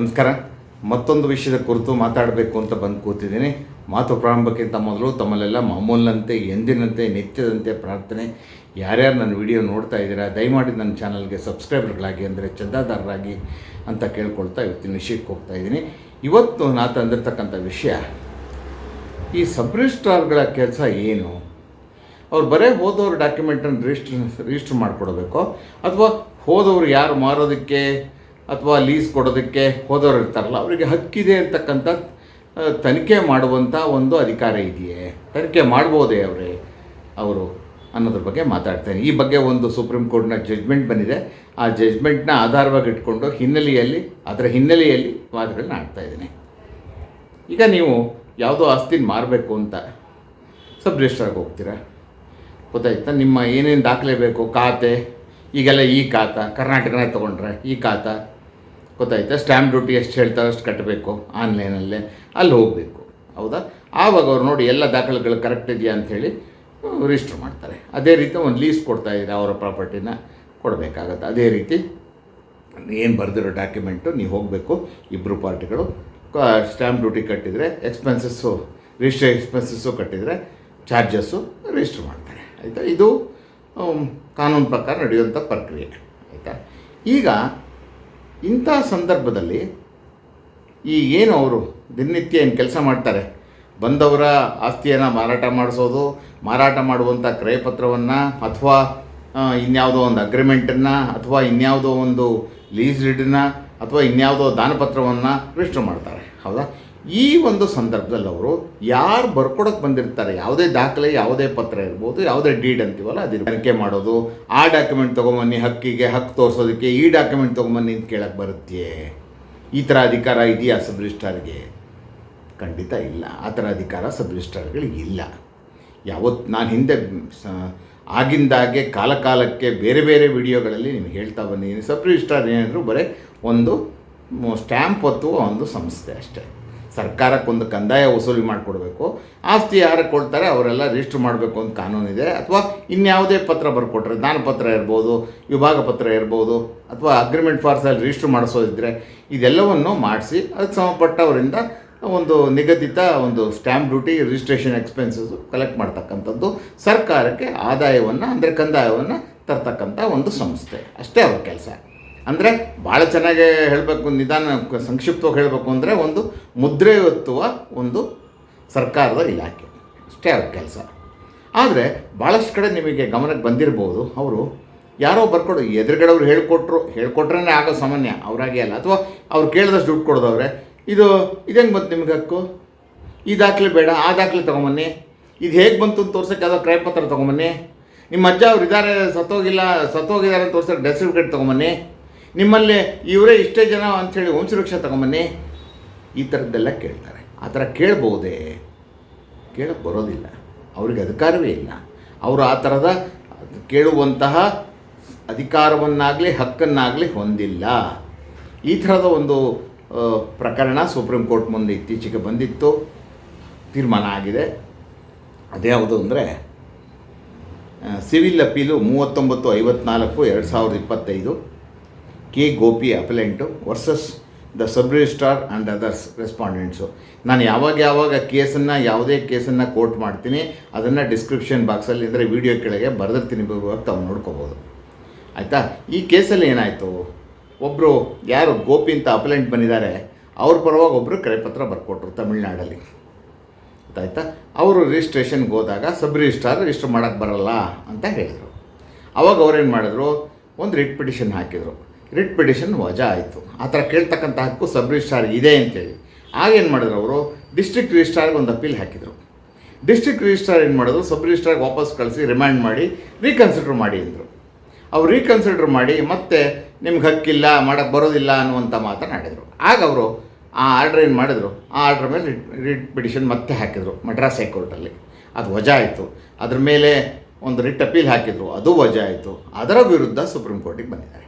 ನಮಸ್ಕಾರ. ಮತ್ತೊಂದು ವಿಷಯದ ಕುರಿತು ಮಾತಾಡಬೇಕು ಅಂತ ಬಂದು ಕೂತಿದ್ದೀನಿ. ಮಾತು ಪ್ರಾರಂಭಕ್ಕಿಂತ ಮೊದಲು ತಮ್ಮಲ್ಲೆಲ್ಲ ಮಾಮೂಲಿನಂತೆ, ಎಂದಿನಂತೆ, ನಿತ್ಯದಂತೆ ಪ್ರಾರ್ಥನೆ. ಯಾರ್ಯಾರು ನನ್ನ ವಿಡಿಯೋ ನೋಡ್ತಾ ಇದ್ದೀರಾ, ದಯಮಾಡಿ ನನ್ನ ಚಾನಲ್ಗೆ ಸಬ್ಸ್ಕ್ರೈಬರ್ಗಳಾಗಿ ಅಂದರೆ ಚಂದಾದಾರರಾಗಿ ಅಂತ ಕೇಳ್ಕೊಳ್ತಾ ಇವತ್ತಿನ ವಿಷಯಕ್ಕೆ ಹೋಗ್ತಾ ಇದ್ದೀನಿ. ಇವತ್ತು ನಾ ತಂದಿರ್ತಕ್ಕಂಥ ವಿಷಯ, ಈ ಸಬ್ರಿಜಿಸ್ಟ್ರಾರ್ಗಳ ಕೆಲಸ ಏನು? ಅವ್ರು ಬರೇ ಹೋದವ್ರ ಡಾಕ್ಯುಮೆಂಟನ್ನು ರಿಜಿಸ್ಟ್ರ್ ರಿಜಿಸ್ಟ್ರ್ ಮಾಡಿಕೊಡ್ಬೇಕು. ಅಥವಾ ಹೋದವ್ರು ಯಾರು ಮಾರೋದಕ್ಕೆ ಅಥವಾ ಲೀಸ್ ಕೊಡೋದಕ್ಕೆ ಹೋದವರು ಇರ್ತಾರಲ್ಲ, ಅವರಿಗೆ ಹಕ್ಕಿದೆ ಅಂತಕ್ಕಂಥ ತನಿಖೆ ಮಾಡುವಂಥ ಒಂದು ಅಧಿಕಾರ ಇದೆಯೇ? ತನಿಖೆ ಮಾಡ್ಬೋದೇ ಅವರೇ? ಅವರು ಅನ್ನೋದ್ರ ಬಗ್ಗೆ ಮಾತಾಡ್ತೇನೆ. ಈ ಬಗ್ಗೆ ಒಂದು ಸುಪ್ರೀಂ ಕೋರ್ಟ್ನ ಜಡ್ಜ್ಮೆಂಟ್ ಬಂದಿದೆ. ಆ ಜಡ್ಜ್ಮೆಂಟ್ನ ಆಧಾರವಾಗಿ ಇಟ್ಕೊಂಡು ಹಿನ್ನೆಲೆಯಲ್ಲಿ, ಅದರ ಹಿನ್ನೆಲೆಯಲ್ಲಿ ಮಾತುಗಳನ್ನ ಆಡ್ತಾ ಇದ್ದೀನಿ. ಈಗ ನೀವು ಯಾವುದೋ ಆಸ್ತಿನ ಮಾರಬೇಕು ಅಂತ ಸಬ್ ರಿಜಿಸ್ಟ್ರಾಗಿ ಹೋಗ್ತೀರಾ? ಗೊತ್ತಾಯ್ತಾ? ನಿಮ್ಮ ಏನೇನು ದಾಖಲೆ ಬೇಕು? ಖಾತೆ? ಈಗೆಲ್ಲ ಈ ಖಾತ, ಕರ್ನಾಟಕನೇ ತೊಗೊಂಡ್ರೆ ಈ ಖಾತ? ಗೊತ್ತಾಯ್ತಾ? ಸ್ಟ್ಯಾಂಪ್ ಡ್ಯೂಟಿ ಎಷ್ಟು ಹೇಳ್ತಾರೆ ಅಷ್ಟು ಕಟ್ಟಬೇಕು ಆನ್ಲೈನಲ್ಲೇ ಅಲ್ಲಿ. ಹೋಗಬೇಕು. ಹೌದಾ? ಆವಾಗ ಅವ್ರು ನೋಡಿ ಎಲ್ಲ ದಾಖಲೆಗಳು ಕರೆಕ್ಟ್ ಇದೆಯಾ ಅಂಥೇಳಿ ರಿಜಿಸ್ಟರ್ ಮಾಡ್ತಾರೆ. ಅದೇ ರೀತಿ ಒಂದು ಲೀಸ್ ಕೊಡ್ತಾ ಇದ್ದಾರೆ ಅವರ ಪ್ರಾಪರ್ಟಿನ ಕೊಡಬೇಕಾಗತ್ತೆ. ಅದೇ ರೀತಿ ಏನು ಬರೆದಿರೋ ಡಾಕ್ಯುಮೆಂಟು ನೀವು ಹೋಗಬೇಕು. ಇಬ್ಬರು ಪಾರ್ಟಿಗಳು ಸ್ಟ್ಯಾಂಪ್ ಡ್ಯೂಟಿ ಕಟ್ಟಿದರೆ ಎಕ್ಸ್ಪೆನ್ಸಸ್ಸು ರಿಜಿಸ್ಟರ್ ಎಕ್ಸ್ಪೆನ್ಸಸ್ಸು ಕಟ್ಟಿದರೆ ಚಾರ್ಜಸ್ಸು ರಿಜಿಸ್ಟರ್ ಮಾಡ್ತಾರೆ. ಆಯಿತಾ? ಇದು ಕಾನೂನು ಪ್ರಕಾರ ನಡೆಯುವಂಥ ಪ್ರಕ್ರಿಯೆ. ಆಯಿತಾ? ಈಗ ಇಂಥ ಸಂದರ್ಭದಲ್ಲಿ ಈ ಏನು ಅವರು ದಿನನಿತ್ಯ ಏನು ಕೆಲಸ ಮಾಡ್ತಾರೆ? ಬಂದವರ ಆಸ್ತಿಯನ್ನು ಮಾರಾಟ ಮಾಡಿಸೋದು, ಮಾರಾಟ ಮಾಡುವಂಥ ಕ್ರಯಪತ್ರವನ್ನು ಅಥವಾ ಇನ್ಯಾವುದೋ ಒಂದು ಅಗ್ರಿಮೆಂಟನ್ನು ಅಥವಾ ಇನ್ಯಾವುದೋ ಒಂದು ಲೀಸ್ ಡೀಡನ್ನ ಅಥವಾ ಇನ್ಯಾವುದೋ ದಾನಪತ್ರವನ್ನು ರಿಜಿಸ್ಟರ್ ಮಾಡ್ತಾರೆ. ಹೌದಾ? ಈ ಒಂದು ಸಂದರ್ಭದಲ್ಲಿ ಅವರು ಯಾರು ಬರ್ಕೊಡಕ್ಕೆ ಬಂದಿರ್ತಾರೆ, ಯಾವುದೇ ದಾಖಲೆ, ಯಾವುದೇ ಪತ್ರ ಇರ್ಬೋದು, ಯಾವುದೇ ಡೀಡ್ ಅಂತೀವಲ್ಲ ಅದ್ರ ತನಿಖೆ ಮಾಡೋದು, ಆ ಡಾಕ್ಯುಮೆಂಟ್ ತೊಗೊಂಬನ್ನಿ ಹಕ್ಕಿಗೆ ಹಕ್ಕು ತೋರಿಸೋದಕ್ಕೆ, ಈ ಡಾಕ್ಯುಮೆಂಟ್ ತೊಗೊಂಬನ್ನಿ ಅಂತ ಕೇಳಕ್ಕೆ ಬರುತ್ತೆ ಈ ಥರ ಅಧಿಕಾರ ಇದೆಯಾ ಸಬ್ ರಿಜಿಸ್ಟ್ರಾರ್ಗೆ ಖಂಡಿತ ಇಲ್ಲ. ಆ ಥರ ಅಧಿಕಾರ ಸಬ್ ಇಲ್ಲ. ಯಾವತ್ತು ನಾನು ಹಿಂದೆ ಆಗಿಂದಾಗೆ ಕಾಲಕಾಲಕ್ಕೆ ಬೇರೆ ಬೇರೆ ವಿಡಿಯೋಗಳಲ್ಲಿ ನಿಮ್ಗೆ ಹೇಳ್ತಾ ಬಂದಿದ್ದೀನಿ. ಸಬ್ ರಿಜಿಸ್ಟ್ರಾರ್ ಏನಾದರೂ ಬರೀ ಒಂದು ಸ್ಟ್ಯಾಂಪ್ ಒತ್ತುವ ಒಂದು ಸಂಸ್ಥೆ ಅಷ್ಟೇ. ಸರ್ಕಾರಕ್ಕೊಂದು ಕಂದಾಯ ವಸೂಲಿ ಮಾಡಿಕೊಡ್ಬೇಕು. ಆಸ್ತಿ ಯಾರು ಕೊಡ್ತಾರೆ ಅವರೆಲ್ಲ ರಿಜಿಸ್ಟರ್ ಮಾಡಬೇಕು ಅಂತ ಕಾನೂನಿದೆ. ಅಥವಾ ಇನ್ಯಾವುದೇ ಪತ್ರ ಬರ್ಕೊಟ್ರೆ ದಾನಪತ್ರ ಇರ್ಬೋದು, ವಿಭಾಗ ಪತ್ರ ಇರ್ಬೋದು, ಅಥವಾ ಅಗ್ರಿಮೆಂಟ್ ಫಾರ್ಸಲ್ಲಿ ರಿಜಿಸ್ಟರ್ ಮಾಡಿಸೋದಿದ್ರೆ ಇದೆಲ್ಲವನ್ನು ಮಾಡಿಸಿ ಅದಕ್ಕೆ ಸಂಬಂಧಪಟ್ಟವರಿಂದ ಒಂದು ನಿಗದಿತ ಒಂದು stamp duty registration expenses collect ಮಾಡ್ತಕ್ಕಂಥದ್ದು ಸರ್ಕಾರಕ್ಕೆ ಆದಾಯವನ್ನು, ಅಂದರೆ ಕಂದಾಯವನ್ನು ತರ್ತಕ್ಕಂಥ ಒಂದು ಸಂಸ್ಥೆ. ಅಷ್ಟೇ ಅವ್ರ ಕೆಲಸ. ಅಂದರೆ ಭಾಳ ಚೆನ್ನಾಗಿ ಹೇಳಬೇಕು, ನಿಧಾನ ಸಂಕ್ಷಿಪ್ತವಾಗಿ ಹೇಳಬೇಕು ಅಂದರೆ ಒಂದು ಮುದ್ರೆ ಒತ್ತುವ ಒಂದು ಸರ್ಕಾರದ ಇಲಾಖೆ. ಅಷ್ಟೇ ಅವ್ರ ಕೆಲಸ. ಆದರೆ ಭಾಳಷ್ಟು ಕಡೆ ನಿಮಗೆ ಗಮನಕ್ಕೆ ಬಂದಿರ್ಬೋದು, ಅವರು ಯಾರೋ ಬರ್ಕೊಡು, ಎದುರುಗಡೆಯವ್ರು ಹೇಳ್ಕೊಟ್ರು ಹೇಳ್ಕೊಟ್ರೇ ಆಗೋ ಸಾಮಾನ್ಯ, ಅವರಾಗೆ ಅಲ್ಲ. ಅಥವಾ ಅವ್ರು ಕೇಳಿದಷ್ಟು ದುಡ್ಡು ಕೊಡ್ದವ್ರೆ, ಇದು ಇದಂಗೆ ಬಂತು ನಿಮ್ಗೆ ಹಕ್ಕು? ಈ ದಾಖಲೆ ಬೇಡ, ಆ ದಾಖಲೆ ತೊಗೊಂಬನ್ನಿ. ಇದು ಹೇಗೆ ಬಂತು ಅಂತ ತೋರ್ಸೋಕ್ಕೆ ಯಾವುದೋ ಕ್ರಯಪತ್ರ ತೊಗೊಂಬನ್ನಿ. ನಿಮ್ಮ ಅಜ್ಜ ಅವ್ರು ಇದ್ದಾರೆ ಸತ್ತೋಗಿಲ್ಲ, ಸತ್ತೋಗಿದ್ದಾರೆ ಅಂತ ತೋರ್ಸೋಕೆ ಡೆತ್ ಸರ್ಟಿಫಿಕೇಟ್ ತೊಗೊಂಬನ್ನಿ. ನಿಮ್ಮಲ್ಲಿ ಇವರೇ ಇಷ್ಟೇ ಜನ ಅಂಥೇಳಿ ವಂಶವೃಕ್ಷ ತಗೊಂಬನ್ನಿ. ಈ ಥರದ್ದೆಲ್ಲ ಕೇಳ್ತಾರೆ. ಆ ಥರ ಕೇಳ್ಬೋದೇ? ಕೇಳಕ್ಕೆ ಬರೋದಿಲ್ಲ. ಅವ್ರಿಗೆ ಅಧಿಕಾರವೇ ಇಲ್ಲ. ಅವರು ಆ ಥರದ ಕೇಳುವಂತಹ ಅಧಿಕಾರವನ್ನಾಗಲಿ ಹಕ್ಕನ್ನಾಗಲಿ ಹೊಂದಿಲ್ಲ. ಈ ಥರದ ಒಂದು ಪ್ರಕರಣ ಸುಪ್ರೀಂ ಕೋರ್ಟ್ ಮುಂದೆ ಇತ್ತೀಚೆಗೆ ಬಂದಿತ್ತು. ತೀರ್ಮಾನ ಆಗಿದೆ. ಅದ್ಯಾವುದು ಅಂದರೆ ಸಿವಿಲ್ ಅಪೀಲು ಮೂವತ್ತೊಂಬತ್ತು ಐವತ್ನಾಲ್ಕು ಎರಡು ಸಾವಿರದ ಇಪ್ಪತ್ತೈದು. K Gopi appellant versus the sub registrar and others respondents. ನಾನು ಯಾವಾಗ ಯಾವಾಗ ಕೇಸನ್ನು, ಯಾವುದೇ ಕೇಸನ್ನು ಕೋರ್ಟ್ ಮಾಡ್ತೀನಿ, ಅದನ್ನು ಡಿಸ್ಕ್ರಿಪ್ಷನ್ ಬಾಕ್ಸಲ್ಲಿ ಅಂದರೆ ವಿಡಿಯೋ ಕೆಳಗೆ ಬರೆದಿರ್ತೀನಿ ಬರುವಾಗ ತಾವು ನೋಡ್ಕೋಬೋದು. ಆಯಿತಾ? ಈ ಕೇಸಲ್ಲಿ ಏನಾಯಿತು? ಒಬ್ಬರು ಯಾರು ಗೋಪಿ ಅಂತ ಅಪಲೆಂಟ್ ಬಂದಿದ್ದಾರೆ, ಅವ್ರ ಪರವಾಗಿ ಒಬ್ಬರು ಕರೆಪತ್ರ ಬರ್ಕೊಟ್ರು ತಮಿಳ್ನಾಡಲ್ಲಿ. ಗೊತ್ತಾಯ್ತಾ ಅವರು ರಿಜಿಸ್ಟ್ರೇಷನ್ಗೆ ಹೋದಾಗ ಸಬ್ ರಿಜಿಸ್ಟ್ರಾರ್ ರಿಜಿಸ್ಟರ್ ಮಾಡೋಕ್ಕೆ ಬರಲ್ಲ ಅಂತ ಹೇಳಿದರು. ಅವಾಗ ಅವ್ರೇನು ಮಾಡಿದ್ರು? ಒಂದು ರಿಟ್ ಪಿಟಿಷನ್ ಹಾಕಿದರು. ರಿಟ್ ಪಿಟಿಷನ್ ವಜಾ ಆಯಿತು. ಆ ಥರ ಕೇಳ್ತಕ್ಕಂಥ ಹಕ್ಕು ಸಬ್ ರಿಜಿಸ್ಟ್ರಾರ್ ಇದೆ ಅಂತೇಳಿ. ಆಗೇನು ಮಾಡಿದ್ರು ಅವರು? ಡಿಸ್ಟ್ರಿಕ್ಟ್ ರಿಜಿಸ್ಟ್ರಾರ್ಗೆ ಒಂದು ಅಪೀಲ್ ಹಾಕಿದರು. ಡಿಸ್ಟ್ರಿಕ್ಟ್ ರಿಜಿಸ್ಟ್ರಾರ್ ಏನು ಮಾಡಿದ್ರು? ಸಬ್ ರಿಜಿಸ್ಟ್ರಾರ್ಗೆ ವಾಪಸ್ ಕಳಿಸಿ ರಿಮ್ಯಾಂಡ್ ಮಾಡಿ, ರೀಕನ್ಸಿಡರ್ ಮಾಡಿ ಅಂದರು. ಅವ್ರು ರೀಕನ್ಸಿಡರ್ ಮಾಡಿ ಮತ್ತೆ ನಿಮ್ಗೆ ಹಕ್ಕಿಲ್ಲ ಮಾಡೋಕ್ಕೆ ಬರೋದಿಲ್ಲ ಅನ್ನುವಂಥ ಮಾತನಾಡಿದರು. ಆಗ ಅವರು ಆ ಆರ್ಡ್ರ್ ಏನು ಮಾಡಿದ್ರು? ಆ ಆರ್ಡ್ರ್ ಮೇಲೆ ರಿಟ್ ರಿಟ್ ಪಿಟಿಷನ್ ಮತ್ತೆ ಹಾಕಿದರು ಮಡ್ರಾಸ್ ಹೈಕೋರ್ಟಲ್ಲಿ. ಅದು ವಜಾ ಆಯಿತು. ಅದ್ರ ಮೇಲೆ ಒಂದು ರಿಟ್ ಅಪೀಲ್ ಹಾಕಿದರು. ಅದು ವಜಾ ಆಯಿತು. ಅದರ ವಿರುದ್ಧ ಸುಪ್ರೀಂ ಕೋರ್ಟಿಗೆ ಬಂದಿದ್ದಾರೆ.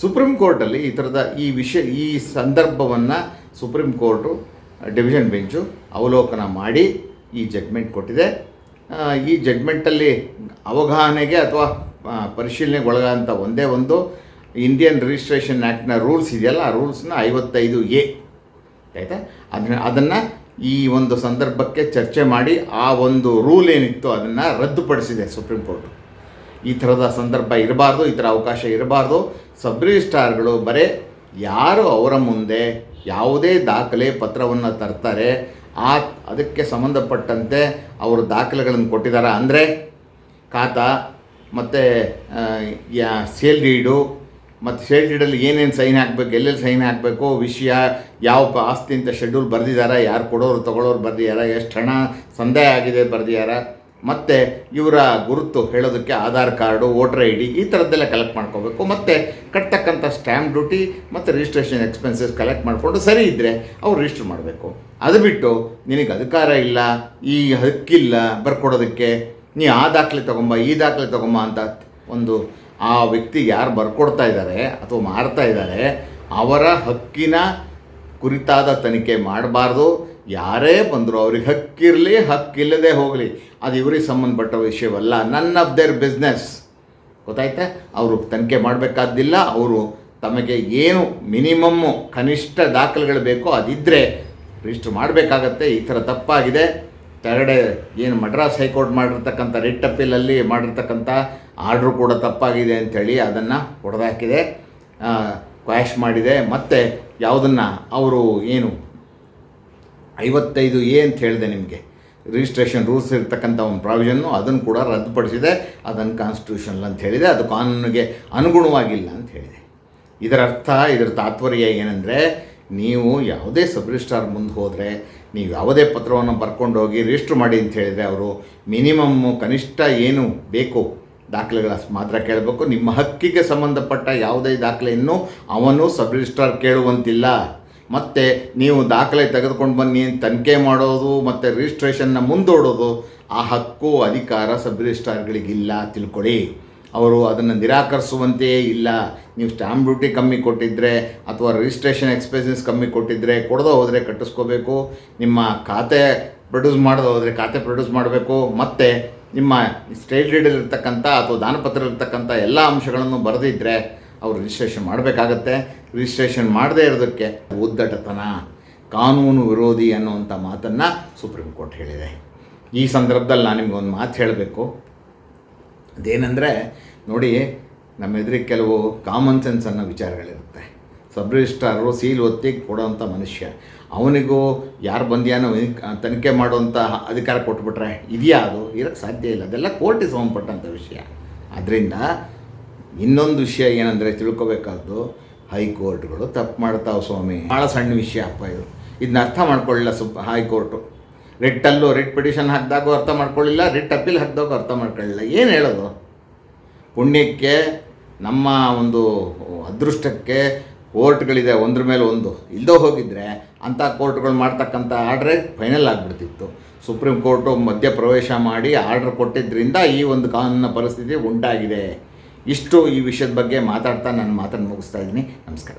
ಸುಪ್ರೀಂ ಕೋರ್ಟಲ್ಲಿ ಈ ಥರದ ಈ ವಿಷಯ, ಈ ಸಂದರ್ಭವನ್ನು ಸುಪ್ರೀಂ ಕೋರ್ಟು ಡಿವಿಷನ್ ಬೆಂಚು ಅವಲೋಕನ ಮಾಡಿ ಈ ಜಡ್ಮೆಂಟ್ ಕೊಟ್ಟಿದೆ. ಈ ಜಡ್ಮೆಂಟಲ್ಲಿ ಅವಗಾಹನೆಗೆ ಅಥವಾ ಪರಿಶೀಲನೆಗೆ ಒಳಗಾದಂಥ ಒಂದೇ ಒಂದು ಇಂಡಿಯನ್ ರಿಜಿಸ್ಟ್ರೇಷನ್ ಆ್ಯಕ್ಟ್ನ ರೂಲ್ಸ್ ಇದೆಯಲ್ಲ, ಆ ರೂಲ್ಸ್ನ ಐವತ್ತೈದು ಎ. ಆಯಿತಾ? ಅದನ್ನ, ಅದನ್ನು ಈ ಒಂದು ಸಂದರ್ಭಕ್ಕೆ ಚರ್ಚೆ ಮಾಡಿ ಆ ಒಂದು ರೂಲ್ ಏನಿತ್ತು ಅದನ್ನು ರದ್ದುಪಡಿಸಿದೆ ಸುಪ್ರೀಂ ಕೋರ್ಟ್ ಈ ಥರದ ಸಂದರ್ಭ ಇರಬಾರ್ದು, ಈ ಥರ ಅವಕಾಶ ಇರಬಾರ್ದು. ಸಬ್ ರಿಜಿಸ್ಟ್ರಾರ್ಗಳು ಬರೇ ಯಾರು ಅವರ ಮುಂದೆ ಯಾವುದೇ ದಾಖಲೆ ಪತ್ರವನ್ನು ತರ್ತಾರೆ, ಆ ಅದಕ್ಕೆ ಸಂಬಂಧಪಟ್ಟಂತೆ ಅವರು ದಾಖಲೆಗಳನ್ನು ಕೊಟ್ಟಿದ್ದಾರೆ ಅಂದರೆ ಖಾತಾ, ಮತ್ತು ಯಾ, ಸೇಲ್ ಡೀಡು, ಮತ್ತು ಸೇಲ್ ಡೀಡಲ್ಲಿ ಏನೇನು ಸೈನ್ ಹಾಕಬೇಕು, ಎಲ್ಲೆಲ್ಲಿ ಸೈನ್ ಹಾಕಬೇಕು, ವಿಷಯ, ಯಾವ ಆಸ್ತಿ ಅಂತ ಶೆಡ್ಯೂಲ್ ಬರೆದಿದ್ದಾರೆ ಯಾರು ಕೊಡೋರು ತಗೊಳ್ಳೋರು ಬರೆದಿದ್ದಾರೆ ಎಷ್ಟು ಹಣ ಸಂದಾಯ ಆಗಿದೆ ಬರೆದಿದ್ದಾರೆ ಮತ್ತು ಇವರ ಗುರುತು ಹೇಳೋದಕ್ಕೆ Aadhaar card, voter I D ಈ ಥರದ್ದೆಲ್ಲ ಕಲೆಕ್ಟ್ ಮಾಡ್ಕೋಬೇಕು. ಮತ್ತು ಕಟ್ತಕ್ಕಂಥ ಸ್ಟ್ಯಾಂಪ್ ಡ್ಯೂಟಿ ಮತ್ತು ರಿಜಿಸ್ಟ್ರೇಷನ್ ಎಕ್ಸ್ಪೆನ್ಸಸ್ ಕಲೆಕ್ಟ್ ಮಾಡಿಕೊಂಡು ಸರಿ ಇದ್ದರೆ ಅವ್ರು ರಿಜಿಸ್ಟರ್ ಮಾಡಬೇಕು. ಅದು ಬಿಟ್ಟು ನಿನಗೆ ಅಧಿಕಾರ ಇಲ್ಲ, ಈ ಹಕ್ಕಿಲ್ಲ ಬರ್ಕೊಡೋದಕ್ಕೆ, ನೀ ಆ ದಾಖಲೆ ತಗೊಂಬ, ಈ ದಾಖಲೆ ತಗೊಂಬ ಅಂತ ಒಂದು ಆ ವ್ಯಕ್ತಿಗೆ ಯಾರು ಬರ್ಕೊಡ್ತಾ ಇದ್ದಾರೆ ಅಥವಾ ಮಾರ್ತಾ ಇದ್ದಾರೆ ಅವರ ಹಕ್ಕಿನ ಕುರಿತಾದ ತನಿಖೆ ಮಾಡಬಾರ್ದು. ಯಾರೇ ಬಂದರೂ ಅವ್ರಿಗೆ ಹಕ್ಕಿರಲಿ, ಹಕ್ಕಿಲ್ಲದೆ ಹೋಗಲಿ. ಅದು ಇವ್ರಿಗೆ ಸಂಬಂಧಪಟ್ಟ ವಿಷಯವಲ್ಲ. ನನ್ ಆಫ್ ದೇರ್ ಬಿಸ್ನೆಸ್ ಗೊತ್ತಾಯ್ತಾ? ಅವರು ತನಿಖೆ ಮಾಡಬೇಕಾದ್ದಿಲ್ಲ, ಅವರು ತಮಗೆ ಏನು ಮಿನಿಮಮ್ಮು ಕನಿಷ್ಠ ದಾಖಲೆಗಳು ಬೇಕೋ ಅದಿದ್ದರೆ ರಿಜಿಸ್ಟರ್ ಮಾಡಬೇಕಾಗತ್ತೆ. ಈ ಥರ ತಪ್ಪಾಗಿದೆ. ತೆರಡೆ ಏನು ಮಡ್ರಾಸ್ ಹೈಕೋರ್ಟ್ ಮಾಡಿರ್ತಕ್ಕಂಥ ರಿಟ್ ಅಪೀಲಲ್ಲಿ ಮಾಡಿರ್ತಕ್ಕಂಥ ಆರ್ಡ್ರು ಕೂಡ ತಪ್ಪಾಗಿದೆ ಅಂಥೇಳಿ ಅದನ್ನು ಹೊಡೆದಾಕಿದೆ. ಕ್ವಾಶ್ ಮಾಡಿದೆ. ಮತ್ತು ಯಾವುದನ್ನು ಅವರು ಏನು ಐವತ್ತೈದು ಎ ಅಂತ ಹೇಳಿದೆ ನಿಮಗೆ. ರಿಜಿಸ್ಟ್ರೇಷನ್ ರೂಲ್ಸ್ ಇರ್ತಕ್ಕಂಥ ಒಂದು ಪ್ರಾವಿಷನ್ನು ಅದನ್ನು ಕೂಡ ರದ್ದುಪಡಿಸಿದೆ. ಅದನ್ನು ಕಾನ್ಸ್ಟಿಟ್ಯೂಷನಲ್ ಅಂತ ಹೇಳಿದೆ. ಅದು ಕಾನೂನಿಗೆ ಅನುಗುಣವಾಗಿಲ್ಲ ಅಂತ ಹೇಳಿದೆ. ಇದರ ಅರ್ಥ ಇದರ ತಾತ್ಪರ್ಯ ಏನಂದರೆ, ನೀವು ಯಾವುದೇ ಸಬ್ ರಿಜಿಸ್ಟ್ರಾರ್ ಮುಂದೆ ಹೋದರೆ, ನೀವು ಯಾವುದೇ ಪತ್ರವನ್ನು ಬರ್ಕೊಂಡು ಹೋಗಿ ರಿಜಿಸ್ಟ್ರ್ ಮಾಡಿ ಅಂತ ಹೇಳಿದರೆ ಅವರು ಮಿನಿಮಮ್ಮು ಕನಿಷ್ಠ ಏನು ಬೇಕು ದಾಖಲೆಗಳ ಮಾತ್ರ ಕೇಳಬೇಕು. ನಿಮ್ಮ ಹಕ್ಕಿಗೆ ಸಂಬಂಧಪಟ್ಟ ಯಾವುದೇ ದಾಖಲೆಯನ್ನು ಅವನು ಸಬ್ ರಿಜಿಸ್ಟ್ರಾರ್ ಕೇಳುವಂತಿಲ್ಲ. ಮತ್ತು ನೀವು ದಾಖಲೆ ತೆಗೆದುಕೊಂಡು ಬನ್ನಿ ತನಿಖೆ ಮಾಡೋದು, ಮತ್ತು ರಿಜಿಸ್ಟ್ರೇಷನ್ನ ಮುಂದೂಡೋದು, ಆ ಹಕ್ಕು ಅಧಿಕಾರ ಸಬ್ ರಿಜಿಸ್ಟ್ರಾರ್ಗಳಿಗಿಲ್ಲ ತಿಳ್ಕೊಳ್ಳಿ ಅವರು ಅದನ್ನು ನಿರಾಕರಿಸುವಂತೆಯೇ ಇಲ್ಲ. ನೀವು ಸ್ಟ್ಯಾಂಪ್ ಡ್ಯೂಟಿ ಕಮ್ಮಿ ಕೊಟ್ಟಿದ್ದರೆ ಅಥವಾ ರಿಜಿಸ್ಟ್ರೇಷನ್ ಎಕ್ಸ್ಪೆನ್ಸಸ್ ಕಮ್ಮಿ ಕೊಟ್ಟಿದ್ದರೆ ಕೊಡದೆ ಹೋದರೆ ಕಟ್ಟಿಸ್ಕೋಬೇಕು. ನಿಮ್ಮ ಖಾತೆ ಪ್ರೊಡ್ಯೂಸ್ ಮಾಡದೆ ಹೋದರೆ ಖಾತೆ ಪ್ರೊಡ್ಯೂಸ್ ಮಾಡಬೇಕು. ಮತ್ತು ನಿಮ್ಮ ಸ್ಟೇಟ್ ಲೀಡಲ್ಲಿರ್ತಕ್ಕಂಥ ಅಥವಾ ದಾನಪತ್ರ ದಾನಪತ್ರದಲ್ಲಿರ್ತಕ್ಕಂಥ ಎಲ್ಲ ಅಂಶಗಳನ್ನು ಬರೆದಿದ್ದರೆ ಅವ್ರು ರಿಜಿಸ್ಟ್ರೇಷನ್ ಮಾಡಬೇಕಾಗತ್ತೆ. ರಿಜಿಸ್ಟ್ರೇಷನ್ ಮಾಡದೇ ಇರೋದಕ್ಕೆ ಉದ್ದಟತನ, ಕಾನೂನು ವಿರೋಧಿ ಅನ್ನುವಂಥ ಮಾತನ್ನು ಸುಪ್ರೀಂ ಕೋರ್ಟ್ ಹೇಳಿದೆ. ಈ ಸಂದರ್ಭದಲ್ಲಿ ನಾನು ನಿಮ್ಗೊಂದು ಮಾತು ಹೇಳಬೇಕು. ಅದೇನೆಂದರೆ, ನೋಡಿ, ನಮ್ಮ ಎದುರಿಗೆ ಕೆಲವು ಕಾಮನ್ ಸೆನ್ಸ್ ಅನ್ನೋ ವಿಚಾರಗಳಿರುತ್ತೆ. ಸಬ್ ರಿಜಿಸ್ಟ್ರಾರು ಸೀಲ್ ಒತ್ತಿ ಕೊಡೋವಂಥ ಮನುಷ್ಯ. ಅವನಿಗೂ ಯಾರು ಬಂದ್ಯಾನೋ ತನಿಖೆ ಮಾಡುವಂಥ ಅಧಿಕಾರ ಕೊಟ್ಬಿಟ್ರೆ, ಇದೆಯಾ ಅದು? ಇರೋಕ್ಕೆ ಸಾಧ್ಯ ಇಲ್ಲ. ಅದೆಲ್ಲ ಕೋರ್ಟಿಗೆ ಸಂಬಂಧಪಟ್ಟಂಥ ವಿಷಯ. ಆದ್ದರಿಂದ ಇನ್ನೊಂದು ವಿಷಯ ಏನಂದರೆ ತಿಳ್ಕೊಬೇಕಾದ್ದು ಹೈಕೋರ್ಟ್ಗಳು ತಪ್ಪು ಮಾಡ್ತಾವೆ ಸ್ವಾಮಿ. ಭಾಳ ಸಣ್ಣ ವಿಷಯ ಅಪ್ಪ ಇದು. ಇದನ್ನ ಅರ್ಥ ಮಾಡ್ಕೊಳ್ಳಿಲ್ಲ ಸುಪ್ ಹೈಕೋರ್ಟು. ರಿಟ್ಟಲ್ಲೂ ರಿಟ್ ಪಿಟಿಷನ್ ಹಾಕಿದಾಗೂ ಅರ್ಥ ಮಾಡ್ಕೊಳ್ಳಿಲ್ಲ, ರಿಟ್ ಅಪೀಲ್ ಹಾಕಿದಾಗೂ ಅರ್ಥ ಮಾಡ್ಕೊಳ್ಳಿಲ್ಲ. ಏನು ಹೇಳೋದು? ಪುಣ್ಯಕ್ಕೆ ನಮ್ಮ ಒಂದು ಅದೃಷ್ಟಕ್ಕೆ ಕೋರ್ಟ್ಗಳಿದೆ, ಒಂದ್ರ ಮೇಲೆ ಒಂದು. ಇಲ್ಲದೋ ಹೋಗಿದ್ರೆ ಅಂಥ ಕೋರ್ಟ್ಗಳು ಮಾಡ್ತಕ್ಕಂಥ ಆರ್ಡ್ರೇ ಫೈನಲ್ ಆಗಿಬಿಡ್ತಿತ್ತು. ಸುಪ್ರೀಂ ಕೋರ್ಟು ಮಧ್ಯ ಪ್ರವೇಶ ಮಾಡಿ ಆರ್ಡ್ರ್ ಕೊಟ್ಟಿದ್ದರಿಂದ ಈ ಒಂದು ಕಾನೂನಿನ ಪರಿಸ್ಥಿತಿ ಉಂಟಾಗಿದೆ. ಇಷ್ಟು ಈ ವಿಷಯದ ಬಗ್ಗೆ ಮಾತಾಡ್ತಾ ನಾನು ಮಾತನ್ನು ಮುಗಿಸ್ತಾ ಇದ್ದೀನಿ. ನಮಸ್ಕಾರ.